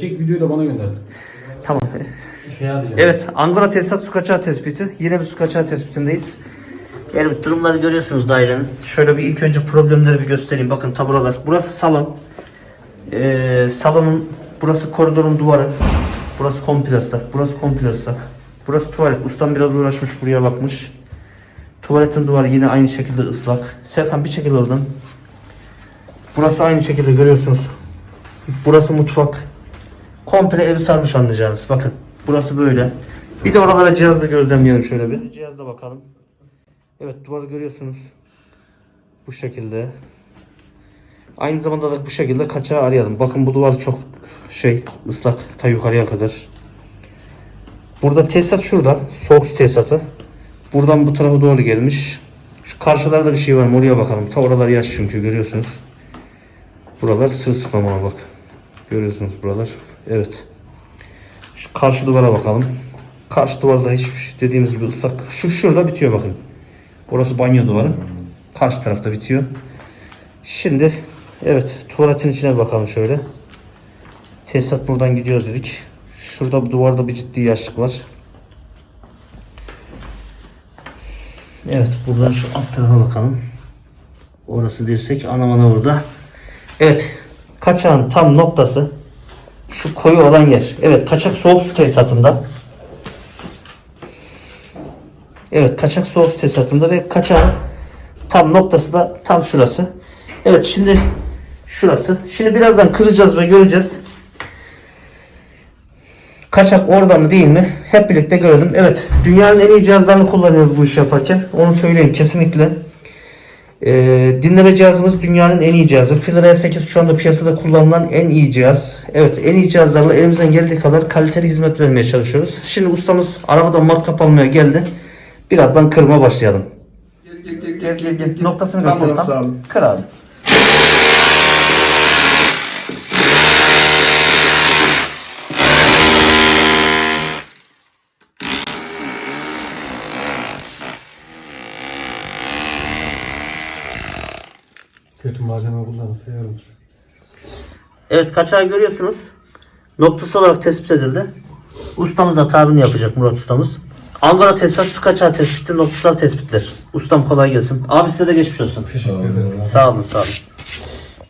Çek videoyu da bana gönder. Tamam. Şey. Evet, Angora tesisat su kaçağı tespiti. Yine bir su kaçağı tespitindeyiz. Evet, durumları görüyorsunuz dairenin. Şöyle bir ilk önce problemleri bir göstereyim. Bakın taburalar. Burası salon. Ee, salonun, burası koridorun duvarı. Burası komple ıslak. Burası komple ıslak. Burası tuvalet. Ustam biraz uğraşmış, buraya bakmış. Tuvaletin duvarı yine aynı şekilde ıslak. Serkan bir çekil oradan. Burası aynı şekilde görüyorsunuz. Burası mutfak. Komple evi sarmış anlayacağınız. Bakın. Burası böyle. Bir de oralara cihazla gözlemleyelim şöyle bir. Cihazla bakalım. Evet duvarı görüyorsunuz. Bu şekilde. Aynı zamanda da bu şekilde kaçağı arayalım. Bakın bu duvar çok şey ıslak ta yukarıya kadar. Burada tesisat şurada. Soğuk tesisatı. Buradan bu tarafa doğru gelmiş. Şu karşılarda bir şey var mı? Oraya bakalım. Ta oralar yaş çünkü görüyorsunuz. Buralar sırılsıklam ama bak. Görüyorsunuz buralar. Evet. Şu karşı duvara bakalım. Karşı duvarda hiç dediğimiz gibi ıslak. Şu şurada bitiyor bakın. Orası banyo duvarı. Karşı tarafta bitiyor. Şimdi evet tuvaletin içine bakalım şöyle. Tesisat buradan gidiyor dedik. Şurada bu duvarda bir ciddi yaşlık var. Evet buradan şu alt tarafa bakalım. Orası dirsek anamana burada. Evet kaçağın tam noktası şu koyu olan yer. Evet kaçak soğuk su tesisatında. Evet kaçak soğuk su tesisatında ve kaçağın tam noktası da tam şurası. Evet şimdi şurası. Şimdi birazdan kıracağız ve göreceğiz. Kaçak orada mı değil mi? Hep birlikte görelim. Evet dünyanın en iyi cihazlarını kullanıyoruz bu işi yaparken. Onu söyleyeyim kesinlikle. Ee, dinleme cihazımız dünyanın en iyi cihazı. Filler 8 şu anda piyasada kullanılan en iyi cihaz. Evet en iyi cihazlarla elimizden geldiği kadar kaliteli hizmet vermeye çalışıyoruz. Şimdi ustamız arabadan matkap almaya geldi. Birazdan kırma başlayalım. Gel gel gel. Noktasını Tamam, göster sağ tam. olun. Kır abi. Kötü malzeme kullanırsa yarılır. Evet kaçağı görüyorsunuz. Noktası olarak tespit edildi. Ustamız da tabini yapacak Murat ustamız. Ankara tesisat su kaçağı tespiti noktasal tespitler. Ustam kolay gelsin. Abi size de geçmiş olsun. Teşekkür ederiz. Sağ olun sağ olun.